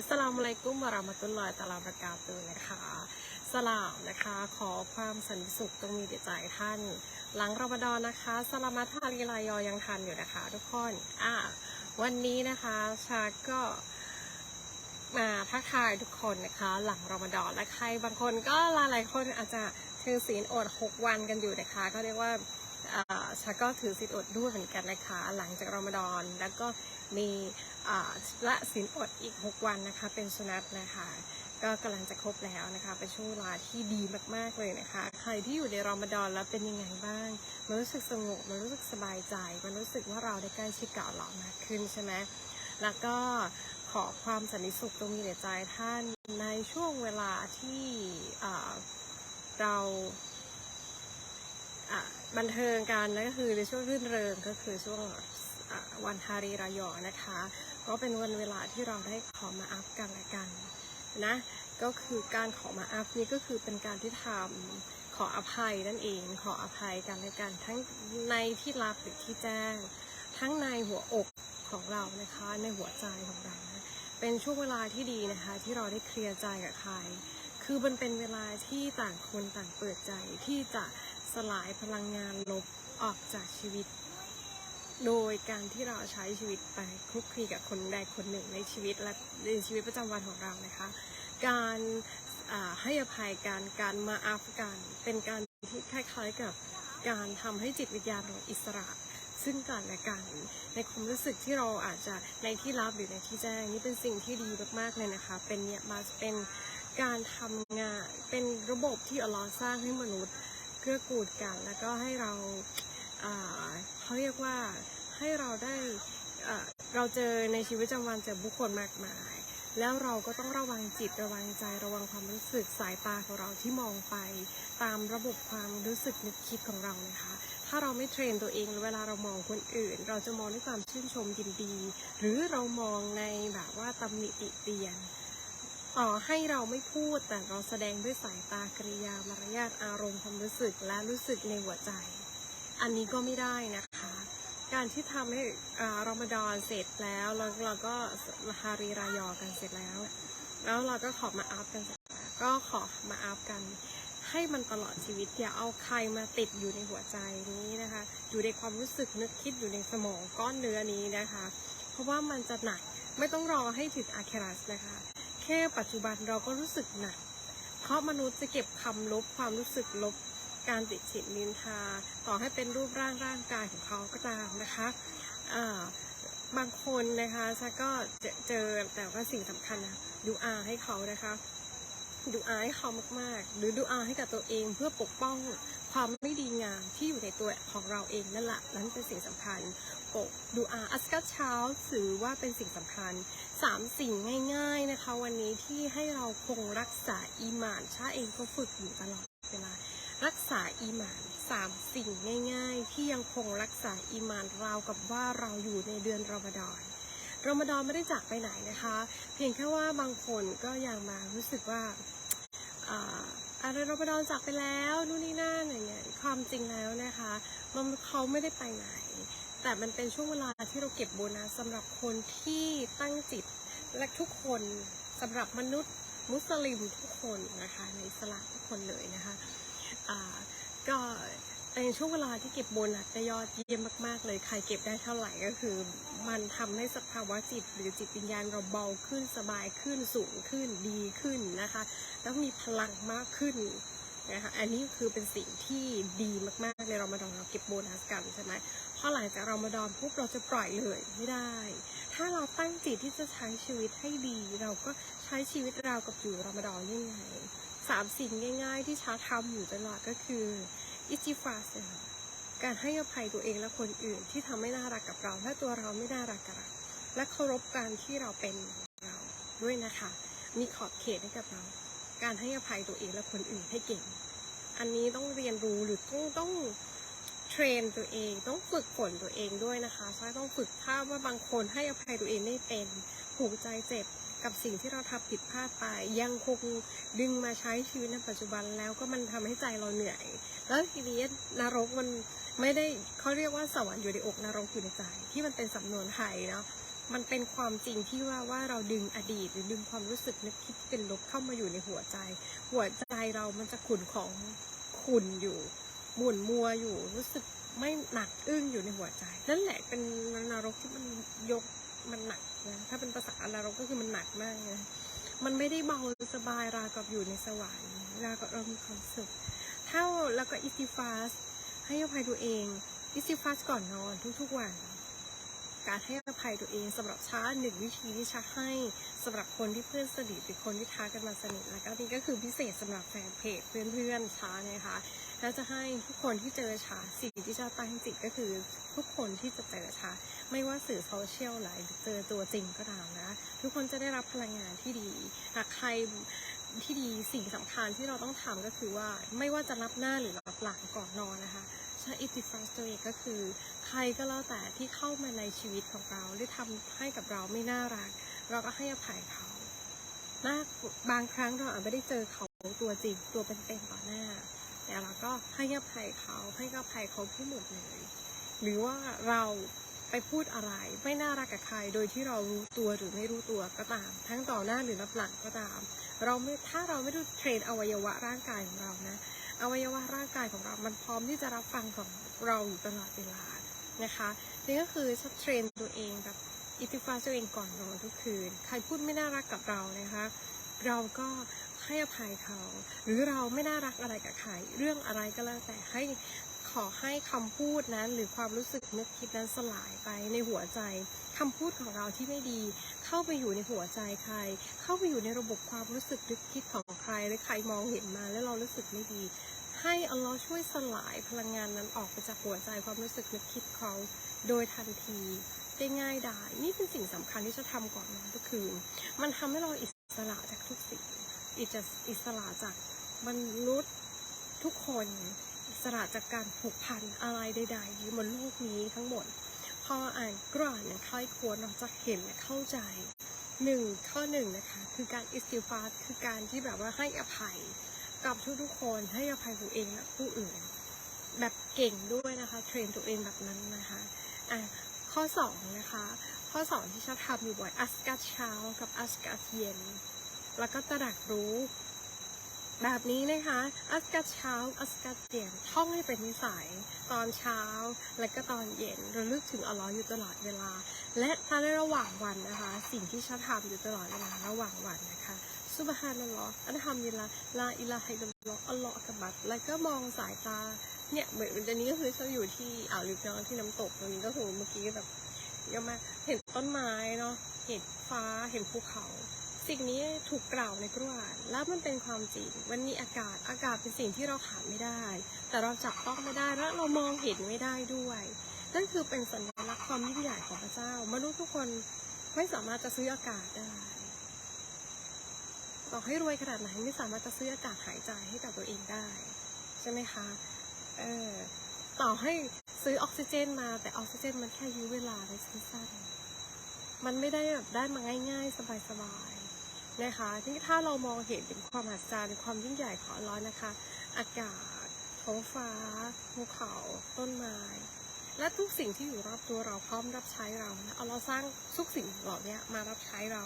อัสสลามุอะลัยกุมวะราะมะตุลลอฮิตะอาลาบะเราะกาตุฮ์นะคะ สลามนะคะ ขอความสันติสุขจงมีแด่ใจท่าน หลังรอมฎอนนะคะ สลามัตฮารีลายอยังทันอยู่นะคะ ทุกคนอะวันนี้นะคะชาก็มาทักทายทุกคนนะคะ หลังรอมฎอนและใครบางคนก็หลายๆคนอาจจะถือศีลอด 6 วันกันอยู่นะคะ ก็เรียกว่าอ่าชาก็ถือศีลอดด้วยเหมือนกันนะคะ หลังจากรอมฎอนแล้วก็มี ละศีลอดอีก 6 วันนะคะ เป็นสุนัตนะคะ ก็กำลังจะครบแล้วนะคะ เป็นช่วงเวลาที่ดีมากๆเลยนะคะ ใครที่อยู่ในรอมฎอนแล้วเป็นยังไงบ้าง มันรู้สึกสงบ มันรู้สึกสบายใจ มันรู้สึกว่าเราได้ใกล้ชิดกับอัลเลอมากขึ้นใช่ไหมแล้วก็ขอความสันติสุขตรงมีแด่ใจท่านในช่วงเวลาที่เราบันเทิงกันนั่นก็คือในช่วงรื่นเริงก็คือช่วงวันฮารีรายอนะคะ ก็เป็นวันเวลาที่เราได้ขอมาอัพกันและกันนะก็คือการขอมาอัพนี้ก็คือเป็นการที่ทำขออภัยนั่นเอง ขออภัยกันและกันทั้งในที่ลับหรือที่แจ้ง ทั้งในหัวอกของเรานะคะในหัวใจของเรานะเป็นช่วงเวลาที่ดีนะคะ ที่เราได้เคลียร์ใจกับใคร คือมันเป็นเวลาที่ต่างคนต่างเปิดใจที่จะสลายพลังงานลบออกจากชีวิต โดยการที่เราใช้ชีวิตไปคลุกคลีกับคนใดคนหนึ่งในชีวิตและในชีวิตประจำวันของเรานะคะ การให้อภัยการการมาอัพกันเป็นการที่คล้ายๆกับการทำให้จิตวิญญาณเราอิสระ ซึ่งกันและกัน ในความรู้สึกที่เราอาจจะในที่ลับหรือในที่แจ้งนี่เป็นสิ่งที่ดีมากๆเลยนะคะ เป็นเนี่ยมาเป็นการทำงานเป็นระบบที่อัลลอฮ์สร้างให้มนุษย์เกื้อกูลกัน แล้วก็ให้เรา เขาเรียกว่าให้เราได้เราเจอในชีวิตประจำวันเจอบุคคลมากมาย แล้วเราก็ต้องระวังจิตระวังใจระวังความรู้สึกสายตาของเราที่มองไป ตามระบบความรู้สึกนึกคิดของเรานะคะ ถ้าเราไม่เทรนตัวเองเวลาเรามองคนอื่น เราจะมองด้วยความชื่นชมยินดี หรือเรามองในแบบว่าตำหนิติเตียนต่อให้เราไม่พูดแต่เราแสดงด้วยสายตากริยามารยาทอารมณ์ความรู้สึกและรู้สึกในหัวใจ อันนี้ก็ไม่ได้นะคะ การที่ทำให้อารอมฎอนเสร็จแล้วแล้วเราก็ฮารีรายอกันเสร็จแล้ว แล้วเราก็ขอมาอัพกัน ก็ขอมาอัพกันให้มันตลอดชีวิตอย่าเอาใครมาติดอยู่ในหัวใจนี้นะคะ อยู่ในความรู้สึกนึกคิดอยู่ในสมองก้อนเนื้อนี้นะคะ เพราะว่ามันจะหนักไม่ต้องรอให้ถึงอาเครัสนะคะ แค่ปัจจุบันเราก็รู้สึกหนัก เพราะมนุษย์จะเก็บคำลบความรู้สึกลบ การติดฉินนินทา ต่อให้เป็นรูปร่างร่างกายของเขาก็ตามนะคะบางคนนะคะชาก็เจอเจอแต่ว่าสิ่งสำคัญนะดูอาให้เขานะคะดูอาให้เขามากๆ หรือดูอาให้กับตัวเองเพื่อปกป้องความไม่ดีงามที่อยู่ในตัวของเราเองนั่นแหละนั่นเป็นสิ่งสำคัญปกดูอาอัสกัดเช้าถือว่าเป็นสิ่งสำคัญสามสิ่งง่าย ๆนะคะ วันนี้ที่ให้เราคงรักษาอีหมานชาเองก็ฝึกอยู่ตลอดเวลา รักษาอีมานสามสิ่งง่าย ๆ ที่ยังคงรักษาอีมานราวกับว่าเราอยู่ในเดือนรอมฎอนรอมฎอนไม่ได้จากไปไหนนะคะ เพียงแค่ว่าบางคนก็ยังมารู้สึกว่าอะไรรอมฎอนจากไปแล้วนู่นนี่นั่นอะไรเงี้ยความจริงแล้วนะคะมันเขาไม่ได้ไปไหน แต่มันเป็นช่วงเวลาที่เราเก็บโบนัสสำหรับคนที่ตั้งจิตและทุกคนสำหรับมนุษย์มุสลิมทุกคนนะคะในสลามทุกคนเลยนะคะ ก็เป็นช่วงเวลาที่เก็บโบนัสได้ยอดเยี่ยมมากๆ เลยใครเก็บได้เท่าไหร่ก็คือ มันทำให้สภาวะจิตหรือจิตวิญญาณเราเบาขึ้นสบายขึ้นสูงขึ้นดีขึ้นนะคะ แล้วมีพลังมากขึ้นนะคะอันนี้คือเป็นสิ่งที่ดีมากๆในรอมฎอนเราเก็บโบนัสกันใช่ไหมพอหลังจากรอมฎอนปุ๊บเราจะปล่อยเลยไม่ได้ ถ้าเราตั้งจิตที่จะใช้ชีวิตให้ดี เราก็ใช้ชีวิตเราวกับอยู่รอมฎอนยังไง สามสิ่งง่ายๆ ที่ชาทำอยู่ตลอดก็คืออิจิฟาสนะคะการให้อภัยตัวเองและคนอื่นที่ทำไม่น่ารักกับเรา และตัวเราไม่น่ารักกับเรา และเคารพการที่เราเป็นเราด้วยนะคะ มีขอบเขตให้กับเรา การให้อภัยตัวเองและคนอื่นให้เก่ง อันนี้ต้องเรียนรู้หรือต้องต้องเทรนตัวเองต้องฝึกฝนตัวเองด้วยนะคะใช่ต้องฝึกถ้าว่าบางคนให้อภัยตัวเองไม่เป็นผูกใจเจ็บ กับสิ่งที่เราทำผิดพลาดไป ยังคงดึงมาใช้ชีวิตในปัจจุบันแล้วก็มันทำให้ใจเราเหนื่อย แล้วทีนี้นรกมันไม่ได้เขาเรียกว่าสวรรค์อยู่ในอกนรกอยู่ในใจ ที่มันเป็นสำนวนไทยเนาะมันเป็นความจริงที่ว่าว่าเราดึงอดีต หรือดึงความรู้สึกนึกคิดที่เป็นลบเข้ามาอยู่ในหัวใจ หัวใจเรามันจะขุนของขุนอยู่หมุนมัวอยู่รู้สึกไม่หนักอึ้งอยู่ในหัวใจ นั่นแหละเป็นนรกที่มันยก มันหนักนะถ้าเป็นภาษานรกก็คือมันหนักมากนะมันไม่ได้เบาสบายราวกับอยู่ในสวรรค์ราวกับเรามีความสุขเท่าแล้วก็อิสติฟาสให้อภัยตัวเองอิสติฟัสก่อนนอนทุกๆวันการให้อภัยตัวเองสำหรับชาหนึ่งวิธีที่ชาให้สำหรับคนที่เพื่อนสนิทหรือคนที่ท้ากันมาสนิทแล้วก็นี่ก็คือพิเศษสำหรับแฟนเพจเพื่อนๆชานะคะแล้วจะให้ทุกคนที่เจอชาสิ่งที่ชาตั้งจิตก็คือ ทุกคนที่จะเจอชาไม่ว่าสื่อโซเชียลไหนหรือเจอตัวจริงก็ตามนะ ทุกคนจะได้รับพลังงานที่ดีหากใครที่ดีสิ่งสำคัญที่เราต้องทำก็คือว่าไม่ว่าจะรับหน้าหรือรับหลังก่อนนอนนะคะใช่อิติฟัสตัวเองก็คือ ใครก็แล้วแต่ที่เข้ามาในชีวิตของเราหรือทำให้กับเราไม่น่ารัก เราก็ให้อภัยเขานะบางครั้งเราอาจไม่ได้เจอเขาตัวจริงตัวเป็นๆต่อหน้าแต่เราก็ให้อภัยเขาให้อภัยเขาทั้งหมดเลย หรือว่าเราไปพูดอะไรไม่น่ารักกับใคร โดยที่เรารู้ตัวหรือไม่รู้ตัวก็ตาม ทั้งต่อหน้าหรือรับหลังก็ตาม เราไม่ถ้าเราไม่ได้เทรนอวัยวะร่างกายของเรานะ อวัยวะร่างกายของเรา มันพร้อมที่จะรับฟังของเราอยู่ตลอดเวลานะคะนี่ก็คือชัดเทรนตัวเองแบบอิติฟาตัวเองก่อนนอนทุกคืน ใครพูดไม่น่ารักกับเรานะคะเราก็ให้อภัยเขา หรือเราไม่น่ารักอะไรกับใคร เรื่องอะไรก็แล้วแต่ให้ ขอให้คำพูดนั้น หรือความรู้สึกนึกคิดนั้นสลายไปในหัวใจคำพูดของเราที่ไม่ดี เข้าไปอยู่ในหัวใจใคร เข้าไปอยู่ในระบบความรู้สึกนึกคิดของใครหรือใครมองเห็นมาแล้วเรารู้สึกไม่ดี ให้อัลลอฮ์ช่วยสลายพลังงานนั้นออกไปจากหัวใจความรู้สึกนึกคิดเขาโดยทันทีได้ง่ายดายนี่เป็นสิ่งสำคัญที่จะทำก่อนนอนทุกคืน มันทำให้เราอิสระจากทุกสิ่งอิจสระจากมนุษย์ทุกคน ระจากการผูกพันอะไรใดๆที่บนโลกนี้ทั้งหมด พออ่านกรานนี่ยค่อยควรเราจะเห็นและเข้าใจหนึ่งข้อหนึ่งนะคะ คือการอิสติฟาร์คือการที่แบบว่าให้อภัยกับทุกๆคนให้อภัยตัวเองและผู้อื่น แบบเก่งด้วยนะคะเทรนตัวเองแบบนั้นนะคะอะข้อสองนะคะข้อสองที่ชอบทำอยู่บ่อยอัสกัดเช้ากับอัสกัดเย็น แล้วก็ตระหนักรู้ แบบนี้นะคะอัสกัดเช้าอัสกัดเย็นท่องให้เป็นนิสัย ตอนเช้าและก็ตอนเย็นระลึกถึงอัลลอฮ์อยู่ตลอดเวลา และถ้าในระหว่างวันนะคะ สิ่งที่ชอบทำอยู่ตลอดเวลาระหว่างวันนะคะซุบฮานัลลอฮ์อัลฮัมดุลิลละลาอิลาฮิลลัลลอฮ์อัลลอฮ์อักบัรแล้วก็มองสายตาเนี่ยเหมือนอันนี้ก็คือฉันอยู่ที่อ่าวลิบนอนที่น้ำตกตรงนี้ก็คือเมื่อกี้แบบยังมาเห็นต้นไม้เนาะเห็นฟ้าเห็นภูเขา สิ่งนี้ถูกกล่าวในกุรอาแล้วมันเป็นความจริงมันมีอากาศอากาศเป็นสิ่งที่เราขาดไม่ได้ แต่เราจับต้องไม่ได้และเรามองเห็นไม่ได้ด้วย นั่นคือเป็นสัญลักษณ์ความยิ่งใหญ่ของพระเจ้า มนุษย์ทุกคนไม่สามารถจะซื้ออากาศได้ต่อให้รวยขนาดไหนไม่สามารถจะซื้ออากาศหายใจให้กับตัวเองได้ ใช่ไหมคะเออต่อให้ซื้อออกซิเจนมาแต่ออกซิเจนมันแค่ยื้อเวลาในสั้นๆมันไม่ได้แบบได้มาง่าย ๆ สบายๆ นะคะที่ถ้าเรามองเห็นถึงความมหัศจรรย์ความยิ่งใหญ่ของอัลลอฮ์นะคะ อากาศท้องฟ้าภูเขาต้นไม้ และทุกสิ่งที่อยู่รอบตัวเราพร้อมรับใช้เรานะเอาเราสร้างทุกสิ่งเหล่านี้มารับใช้เรา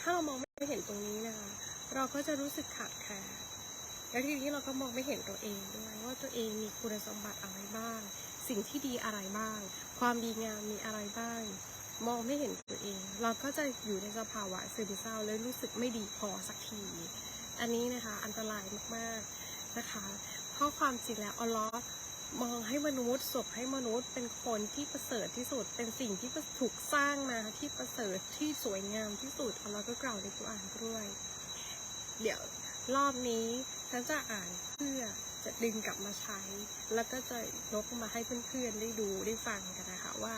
ถ้าเรามองไม่เห็นตรงนี้นะคะ เราก็จะรู้สึกขาดแคลนแล้วทีนี้เราก็มองไม่เห็นตัวเองด้วยว่าตัวเองมีคุณสมบัติอะไรบ้าง สิ่งที่ดีอะไรบ้าง ความดีงามมีอะไรบ้าง มองไม่เห็นตัวเอง เราก็จะอยู่ในสภาวะซึมเศร้าและรู้สึกไม่ดีพอสักที อันนี้นะคะอันตรายมากๆนะคะ เพราะความจริงแล้วอัลเลอฮ์มองให้มนุษย์ศพให้มนุษย์เป็นคนที่ประเสริฐที่สุด เป็นสิ่งที่ถูกสร้างมาที่ประเสริฐที่สวยงามที่สุดอัลเลอฮ์ก็กล่าวในกุรอานด้วย เดี๋ยวรอบนี้ฉันจะอ่านเพื่อจะดึงกลับมาใช้ แล้วก็จะยกมาให้เพื่อนๆได้ดูได้ฟังกันนะคะว่า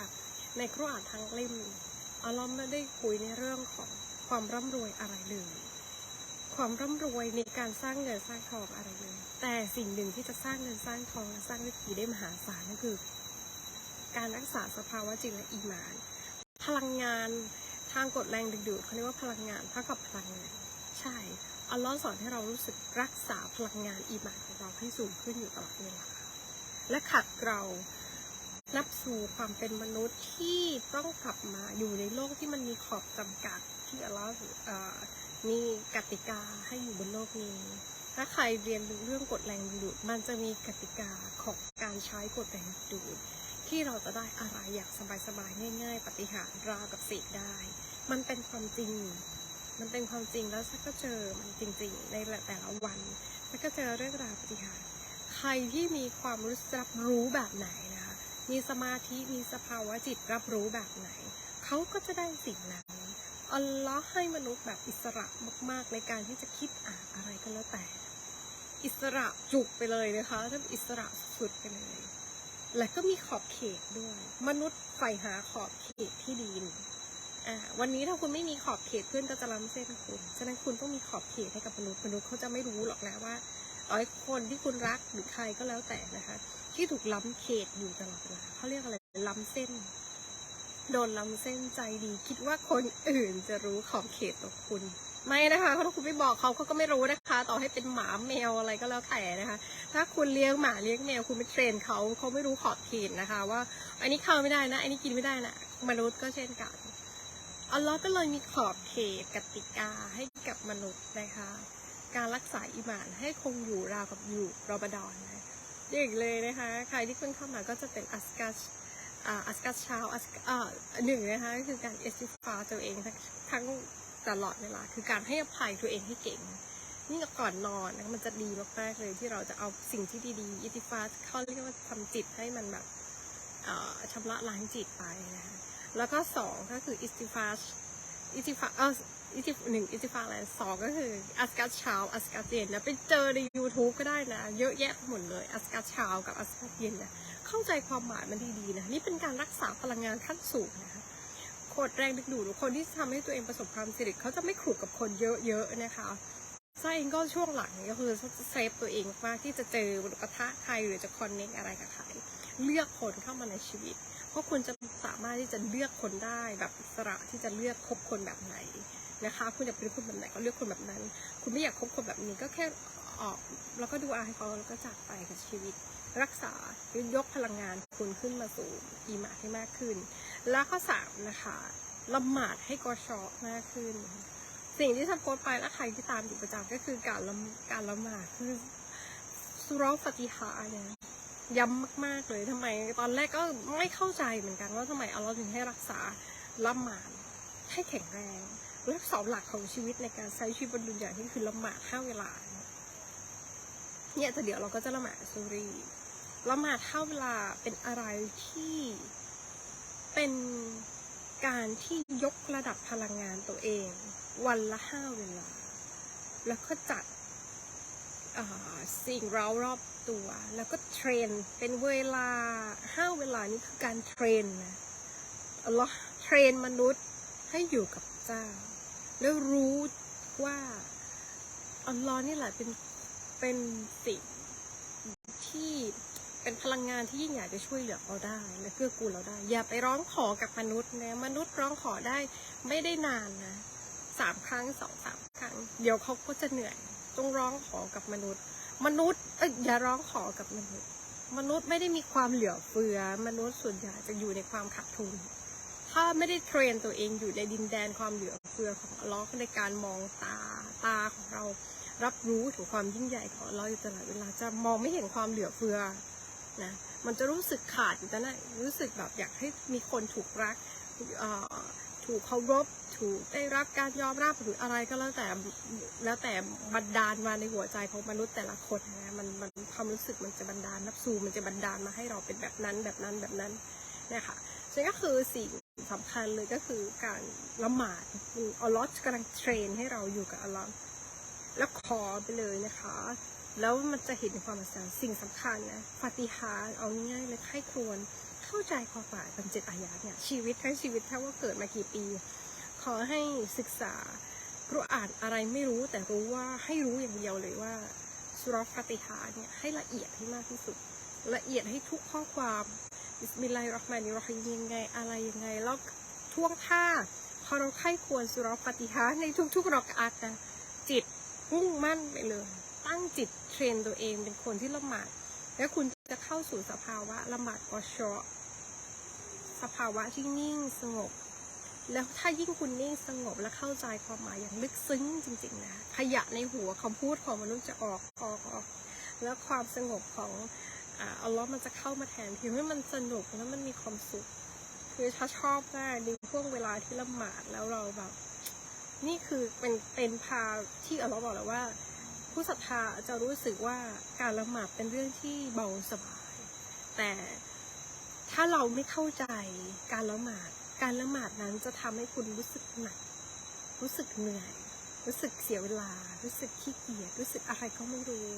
ในกุรอานทั้งเล่มอัลลอฮ์ไม่ได้คุยในเรื่องของความร่ำรวยอะไรเลย ความร่ำรวยในการสร้างเงินสร้างทองอะไรเลย แต่สิ่งหนึ่งที่จะสร้างเงินสร้างทองและสร้างวิถีได้มหาศาลนั่นคือ การรักษาสภาวะจิตและอีมาน พลังงานทางกฎแรงดึงดูดเขาเรียกว่าพลังงานเท่ากับพลังงาน ใช่ อัลลอฮ์สอนให้เรารู้สึกรักษาพลังงานอีมานของเราให้สูงขึ้นอยู่ตลอดเวลาและขัดเกลา นับสู่ความเป็นมนุษย์ที่ต้องกลับมาอยู่ในโลกที่มันมีขอบจำกัดที่อัลลอฮ์มีกติกาให้อยู่บนโลกนี้ ถ้าใครเรียนรู้เรื่องกฎแรงดูด มันจะมีกติกาของการใช้กฎแรงดูด ที่เราจะได้อะไรอย่างสบายๆง่าย ๆ ปฏิหารราวกับสกได้ มันเป็นความจริง มันเป็นความจริงแล้วฉันก็เจอมันจริง ๆ ในแต่ละวันฉันก็เจอเรื่องราวปฏิหาร ใครที่มีความรู้สึกรับรู้แบบไหน มีสมาธิมีสภาวะจิตรับรู้แบบไหน เขาก็จะได้สิ่งนั้นอัลลอฮ์ให้มนุษย์แบบอิสระมาก ๆ ในการที่จะคิดอ่านอะไรก็แล้วแต่ อิสระจุกไปเลยนะคะท่านอิสระสุดไปเลย และก็มีขอบเขตด้วย มนุษย์ใฝ่หาขอบเขตที่ดีนอ่าวันนี้ถ้าคุณไม่มีขอบเขตเพื่อนก็จะล้ำเส้นคุณฉะนั้นคุณต้องมีขอบเขตให้กับมนุษย์มนุษย์เขาจะไม่รู้หรอกนะว่าไอ้คนที่คุณรักหรือใครก็แล้วแต่นะคะ ที่ถูกล้ำเขตอยู่ตลอดเวลาเขาเรียกอะไรล้ำเส้น โดนล้ำเส้นใจดี คิดว่าคนอื่นจะรู้ขอบเขตของคุณ ไม่นะคะถ้าคุณไม่บอกเขาเขาก็ไม่รู้นะคะ ต่อให้เป็นหมาแมวอะไรก็แล้วแต่นะคะ ถ้าคุณเลี้ยงหมาเลี้ยงแมวคุณไม่เทรนเขาเขาไม่รู้ขอบเขตนะคะ ว่าอันนี้เข้าไม่ได้นะ อันนี้กินไม่ได้นะมนุษย์ก็เช่นกันอัลลอฮ์ก็เลยมีขอบเขตกติกาให้กับมนุษย์นะคะ การรักษาอิมานให้คงอยู่ราวกับอยู่รอบดอนนะ อย่างเลยนะคะ ใครที่เพิ่งเข้ามาก็จะเป็นอัสกัสอัสกัสเช้าอัสหนึ่งนะคะคือการเอสติฟาตัวเองทั้งตลอดเวลา คือการให้อภัยตัวเองให้เก่ง นี่ก่อนนอนนะมันจะดีมากๆเลยที่เราจะเอาสิ่งที่ดีๆอิติฟาเขาเรียกว่าทำจิตให้มันแบบชำระล้างจิตไปนะคะแล้วก็สองก็คืออิสติฟาอิสติฟาเออ อิสติหนึ่งอิสติฟาอะไรสองก็คืออัสกัสเช้าอัสกัสเย็นนะไปเจอใน YouTube ก็ได้นะ เยอะแยะหมดเลยอัสกัสเช้ากับอัสกัสเย็นนะเข้าใจความหมายมันดีๆนะนี่เป็นการรักษาพลังงานขั้นสูงนะคะโคตรแรงดึงดูดคนที่ทำให้ตัวเองประสบความสำเร็จเขาจะไม่ขลุกกับคนเยอะๆนะคะไส้เองก็ช่วงหลังก็คือเซฟตัวเองมากที่จะเจอปะทะใครหรือจะคอนเนคอะไรกับใครเลือกคนเข้ามาในชีวิต เพราะคุณจะสามารถที่จะเลือกคนได้แบบสระที่จะเลือกคบคนแบบไหน นะคะ คุณอยากเป็นคนแบบไหนก็เลือกคนแบบนั้น คุณไม่อยากคบคนแบบนี้ก็แค่ออกแล้วก็ดูอาให้เขาแล้วก็จากไปกับชีวิต รักษายกพลังงานคุณขึ้นมาสู่อีมาให้มากขึ้น แล้วข้อสามนะคะละหมาดให้กอชอมากขึ้น สิ่งที่ทำโพสไปและใครที่ตามอยู่ประจำก็คือการละการละหมาดคือสุรฟติฮาเนี่ยย้ำมากๆเลยทำไม ตอนแรกก็ไม่เข้าใจเหมือนกันว่าทำไมเอัลลอฮ์ถึงให้รักษาละหมาดให้แข็งแรง และเสาหลักของชีวิตในการใช้ชีวิตบนดุนยาที่คือละหมาดห้าเวลา เนี่ยแต่เดี๋ยวเราก็จะละหมาดซูรีละหมาดเท่าเวลาเป็นอะไรที่เป็นการที่ยกระดับพลังงานตัวเอง วันละห้าเวลา แล้วก็จัดสิ่งเรารอบตัว แล้วก็เทรน เป็นเวลาห้าเวลานี้คือการเทรนนะอัลลอฮ์เทรนมนุษย์ให้อยู่กับเจ้า แล้วรู้ว่าอัลลอฮ์นี่แหละเป็นเป็นสิ่งที่เป็นพลังงานที่ยิ่งใหญ่จะช่วยเหลือเราได้ และเกื้อกูลเราได้ อย่าไปร้องขอกับมนุษย์นะมนุษย์ร้องขอได้ไม่ได้นานนะสามครั้งสองสามครั้ง เดี๋ยวเขาก็จะเหนื่อยต้องร้องขอกับมนุษย์ มนุษย์เอ้ยอย่าร้องขอกับมนุษย์ มนุษย์ไม่ได้มีความเหลือเฟือ มนุษย์ส่วนใหญ่จะอยู่ในความขาดทุน ถ้าไม่ได้เทรนตัวเองอยู่ในดินแดนความเหลือเฟือของอัลลอฮ์ในการมองตาตาของเรารับรู้ถึงความยิ่งใหญ่ของเราอยู่ตลอดเวลาจะมองไม่เห็นความเหลือเฟือนะมันจะรู้สึกขาดอยู่ต่นั้นรู้สึกแบบอยากให้มีคนถูกรักถูกเคารพถูกได้รับการยอมรับหรืออะไรก็แล้วแต่แล้วแต่บันดาลมาในหัวใจของมนุษย์แต่ละคนนะมันมันความรู้สึกมันจะบันดาลนับสูมันจะบันดาลมาให้เราเป็นแบบนั้นแบบนั้นแบบนั้นนะคะซึ่งก็คือสิ่ง สำคัญเลยก็คือการละหมาดอัลลอฮ์กำลังเทรนให้เราอยู่กับอัลลอฮ์แล้วขอไปเลยนะคะ แล้วมันจะเห็นความอัศจรรย์สิ่งสำคัญนะฟาติฮาเอาง่ายเลยใครควรเข้าใจความหมายบันเจ็ดอายะเนี่ยชีวิตทั้งชีวิตถ้าว่าเกิดมากี่ปี ขอให้ศึกษาพราะอ่านอะไรไม่รู้แต่รู้ว่าให้รู้อย่างเดียวเลยว่าสุรฟาติฮาเนี่ยให้ละเอียดให้มากที่สุด ละเอียดให้ทุกข้อความ บิสมิลลาฮิรเราะห์มานิรเราะฮีมยังไงอะไรยังไง แล้วท่วงท่าพอเราใครควรสุรฟาติฮาในทุกๆรอกอัตนะจิตมุ่งมั่นไปเลย ตั้งจิตเทรนตัวเองเป็นคนที่ละหมาด แล้วคุณจะเข้าสู่สภาวะละหมาดกอชอสภาวะที่นิ่งสงบ แล้วถ้ายิ่งคุณนิ่งสงบและเข้าใจความหมายอย่างลึกซึ้งจริงๆนะขยะในหัวคำพูดของมนุษย์จะออกออกออก แล้วความสงบของ อ่าอัลลอฮ์มันจะเข้ามาแทนที่ให้มันสนุกแล้วมันมีความสุข คือถ้าชอบมากในช่วงเวลาที่ละหมาดแล้วเราแบบ นี่คือเป็นเป็นพาที่อัลลอฮ์บอกแล้วว่า ผู้ศรัทธาจะรู้สึกว่าการละหมาดเป็นเรื่องที่เบาสบาย แต่ถ้าเราไม่เข้าใจการละหมาด การละหมาดนั้นจะทำให้คุณรู้สึกหนัก รู้สึกเหนื่อย รู้สึกเสียเวลา รู้สึกขี้เกียจ รู้สึกอะไรก็ไม่รู้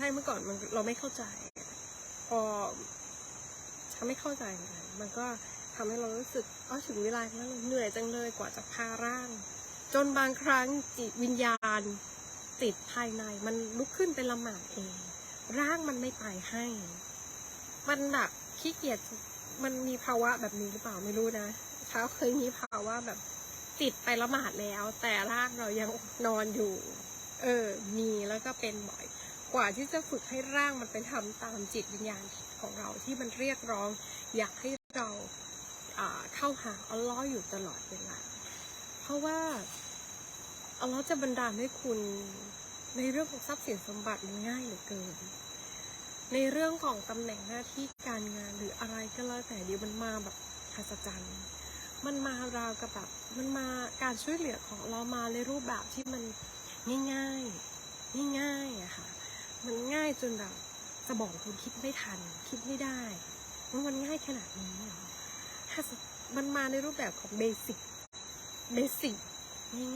ช่เมื่อก่อนมันเราไม่เข้าใจพอฉันไม่เข้าใจเหมือนกันมันก็ทำให้เรารู้สึกอ๋อถึงเวลาแล้วเหนื่อยจังเลยกว่าจะพาร่าง จนบางครั้งจิตวิญญาณติดภายใน มันลุกขึ้นเป็นละหมาดเอง ร่างมันไม่ไปให้ มันแบบขี้เกียจมันมีภาวะแบบนี้หรือเปล่าไม่รู้นะเช้าเคยมีภาวะแบบติดไปละหมาดแล้ว แต่ร่างเรายังนอนอยู่ เออ มีแล้วก็เป็นบ่อย กว่าที่จะฝึกให้ร่างมันไปทำตามจิตวิญญาณของเราที่มันเรียกร้อง อยากให้เราเข้าหาอัลลอฮ์อยู่ตลอดเวลา เพราะว่าอัลลอฮ์จะบันดาลให้คุณในเรื่องของทรัพย์สินสมบัติมันง่ายเหลือเกิน ในเรื่องของตำแหน่งหน้าที่การงานหรืออะไรก็แล้วแต่เดี๋ยวมันมาแบบหัศจรรย์มันมาราวกับแบบมันมาการช่วยเหลือของเรามาในรูปแบบที่มันง่ายๆ ง่ายๆอะค่ะ มันง่ายจนแบบสมองคุณคิดไม่ทัน คิดไม่ได้ว่ามันง่ายขนาดนี้ถ้ามันมาในรูปแบบของเบสิกเบสิก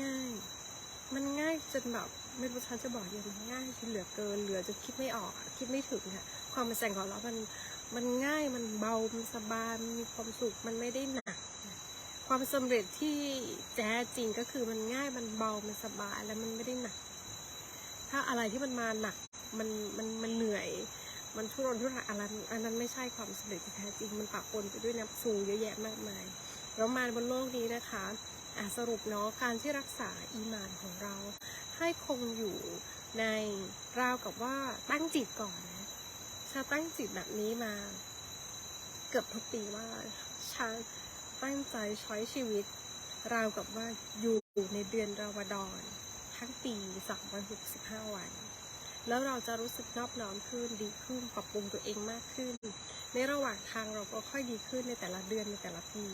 ง่ายๆ มันง่ายจนแบบไม่รู้ฉันจะบอกยังง่ายจนเหลือเกิน เหลือจนคิดไม่ออก คิดไม่ถึงอะความเป็นแสงของเรามันมันง่ายมันเบา มันสบายมันมีความสุขมันไม่ได้หนัก ความสำเร็จที่แท้จริงก็คือมันง่ายมันเบามันสบายแล้วมันไม่ได้หนัก ถ้าอะไรที่มันมาหนัก มันมันมันเหนื่อย มันทุรนทุรายอะไรอันนั้นไม่ใช่ความสำเร็จที่แท้จริง มันปะปนไปด้วยน้ำฟูเยอะแยะมากมายเรามาบนโลกนี้นะคะอะสรุปเนาะการที่รักษาอีมานของเรา ให้คงอยู่ในราวกับว่าตั้งจิตก่อนนะชาตั้งจิตแบบนี้มา เกือบทุกปีว่าชาตั้งใจใช้ชีวิต ราวกับว่าอยู่ในเดือนรอมฎอนทั้งปี 365 วัน แล้วเราจะรู้สึกนอบน้อมขึ้นดีขึ้นปรับปรุงตัวเองมากขึ้น ในระหว่างทางเราก็ค่อยดีขึ้นในแต่ละเดือนในแต่ละปี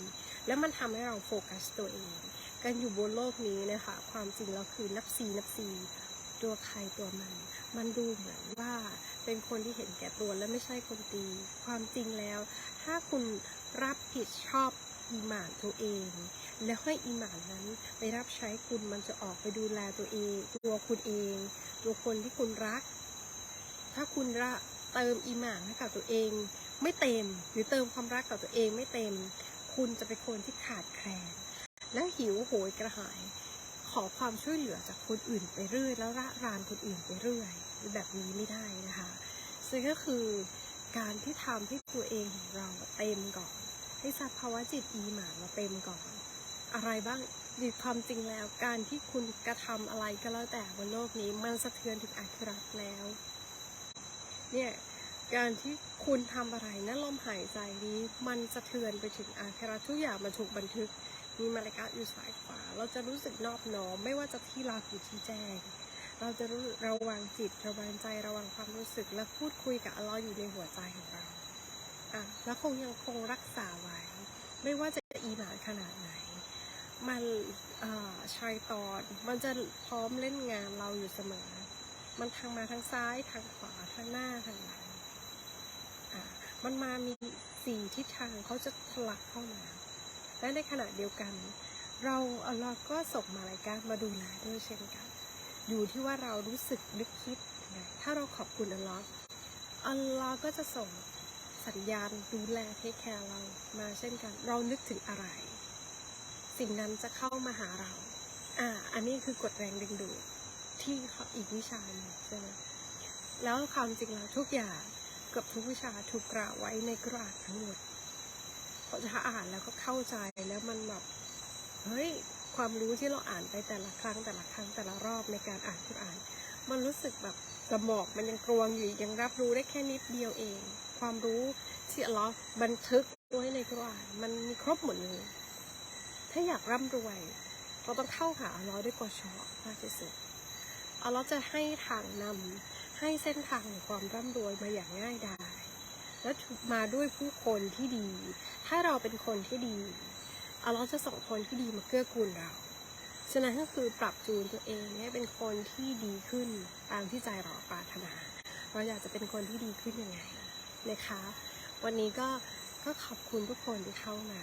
แล้วมันทำให้เราโฟกัสตัวเองการอยู่บนโลกนี้นะคะความจริงเราคือนับซีนับซีตัวใครตัวมัน มันดูเหมือนว่าเป็นคนที่เห็นแก่ตัวและไม่ใช่คนดี ความจริงแล้ว ถ้าคุณรับผิดชอบอีหมานตัวเอง แล้วให้อีหมานนั้นไปรับใช้คุณมันจะออกไปดูแลตัวเอง ตัวคุณเอง ตัวคนที่คุณรัก ถ้าคุณระเติมอีหมานให้กับตัวเอง ไม่เต็ม หรือเติมความรักกับตัวเองไม่เต็ม คุณจะเป็นคนที่ขาดแคลน และหิวโหยกระหาย ขอความช่วยเหลือจากคนอื่นไปเรื่อย แล้วระรานคนอื่นไปเรื่อย แบบนี้ไม่ได้นะคะซึ่งก็คือการที่ทำให้ตัวเองของเราเต็มก่อน ให้สภาวะจิตอีหมานเราเต็มก่อน อะไรบ้าง ในความจริงแล้วการที่คุณกระทำอะไรก็แล้วแต่บนโลกนี้มันสะเทือนถึงอาคิรัแล้ว เนี่ยการที่คุณทำอะไรนะลมหายใจนี้ มันสะเทือนไปถึงอาครัทุกอย่างมันถูกบันทึก มีมาลายกาอยู่สายขวา เราจะรู้สึกนอบน้อมไม่ว่าจะที่รับหรือที่แจ้ง เราจะรู้ระวังจิตระวังใจระวังความรู้สึกและพูดคุยกับอัลลอฮ์อยู่ในหัวใจของเราอะแล้วคงยังคงรักษาไว้ ไม่ว่าจะอีหมานขนาดไหน มันชายตอนมันจะพร้อมเล่นงานเราอยู่เสมอ มันทางมาทางซ้ายทางขวาทางหน้าทางหลังมันมามีสี่ทิศทางเขาจะทะลักเข้ามา และในขณะเดียวกัน เราอัลลอฮ์ก็ส่งมาลายกามาดูแลด้วยเช่นกัน อยู่ที่ว่าเรารู้สึกนึกคิดไงถ้าเราขอบคุณอัลลอฮ์อัลลอฮ์ก็จะส่งสัญญาณดูแลเทคแคร์เรามาเช่นกัน เรานึกถึงอะไร สิ่งนั้นจะเข้ามาหาเรา อ่า อันนี้คือกฎแรงดึงดูดที่เขาอีกวิชาหนึ่งใช่ไหมแล้วความจริงแล้วทุกอย่างเกือบทุกวิชาถูกกล่าวไว้ในกระดาษทั้งหมดพอจะอ่านแล้วก็เข้าใจแล้วมันแบบเฮ้ยความรู้ที่เราอ่านไปแต่ละครั้งแต่ละครั้งแต่ละรอบในการอ่านทุกอ่าน มันรู้สึกแบบสมองมันยังกรวงอยู่ยังรับรู้ได้แค่นิดเดียวเอง ความรู้ที่อัลเลอฮ์บันทึกด้วยในกุรอานมันมีครบหมดเลย ถ้าอยากร่ำรวย เราต้องเข้าหาอัลลอฮ์ด้วยกอชอมากที่สุดอัลลอฮ์จะให้ทางนำให้เส้นทางแห่งความร่ำรวยมาอย่างง่ายดายและมาด้วยผู้คนที่ดี ถ้าเราเป็นคนที่ดีอัลลอฮ์จะส่งคนที่ดีมาเกื้อกูลเราฉะนั้นก็คือปรับจูนตัวเองให้เป็นคนที่ดีขึ้นตามที่ใจเราปรารถนา เราอยากจะเป็นคนที่ดีขึ้นยังไงนะคะ วันนี้ก็ก็ขอบคุณทุกคนที่เข้ามา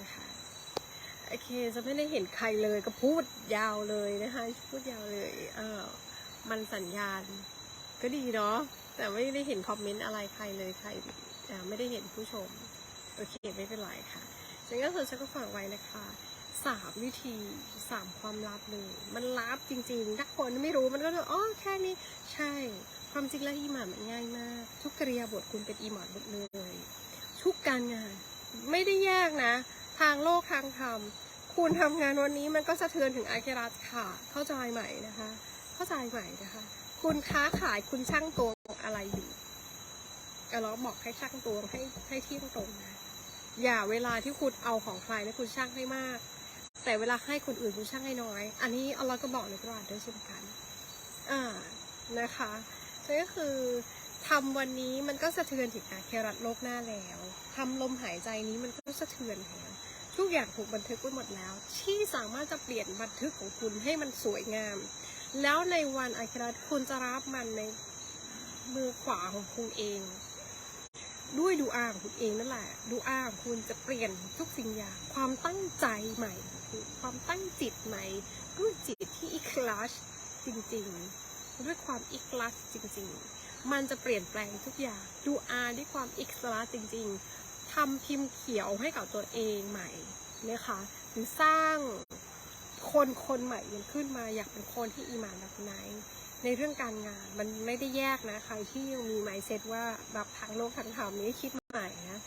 นะคะ โอเค จะไม่ได้เห็นใครเลยก็พูดยาวเลยนะคะ พูดยาวเลยเออมันสัญญาณ ก็ดีเนาะแต่ไม่ได้เห็นคอมเมนต์อะไรใครเลยใครไม่ได้เห็นผู้ชม โอเค ไม่เป็นไรค่ะฉันก็คือฉันก็ฝากไว้นะคะสามวิธีสามความลับเลยมันลับจริงๆ ถ้าคนไม่รู้มันก็จะอ๋อแค่นี้ ใช่ ความจริงแล้วอีหมานมันง่ายมาก ทุกกริยาบทคุณเป็นอีหมานหมดเลย ทุกการงาน ไม่ได้แยกนะ ทางโลกทางธรรม คุณทำงานวันนี้มันก็สะเทือนถึงอาเคราตค่ะ เข้าใจไหมนะคะ เข้าใจไหมนะคะ คุณค้าขายคุณช่างตวงอะไรอยู่ก็เราบอกให้ช่างตวงให้ให้เที่ยงตรงนะ อย่าเวลาที่คุณเอาของใครแล้วคุณช่างให้มาก แต่เวลาให้คนอื่นคุณช่างให้น้อย อันนี้อัลลก็บอกในกุรอานด้วยเช่นกัน อ่านะคะนั่นก็คือทำวันนี้มันก็สะเทือนถึงอาเครัตโลกหน้าแล้ว ทำลมหายใจนี้มันก็สะเทือนแล้ว ทุกอย่างถูกบันทึกไว้หมดแล้ว ที่สามารถจะเปลี่ยนบันทึกของคุณให้มันสวยงาม แล้วในวันอาครัตคุณจะรับมันในมือขวาของคุณเอง ด้วยดูอาของคุณเองนั่นแหละ ดูอาของคุณจะเปลี่ยนทุกสิ่งอย่างความตั้งใจใหม่ ความตั้งจิตใหม่ด้วยจิตที่อิคลาสจริงๆ ด้วยความอิคลาสจริง ๆ มันจะเปลี่ยนแปลงทุกอย่าง ดูอาด้วยความอิคลาสจริง ๆ ทำพิมพ์เขียวให้กับตัวเองใหม่นะคะหรือสร้างคนคนใหม่ยังขึ้นมาอยากเป็นคนที่อีหมานแบบไหน ในเรื่องการงานมันไม่ได้แยกนะใครที่ยังมีไมเซ็ตว่าแบบทางโลกทางธรรมนี้คิดใหม่นะ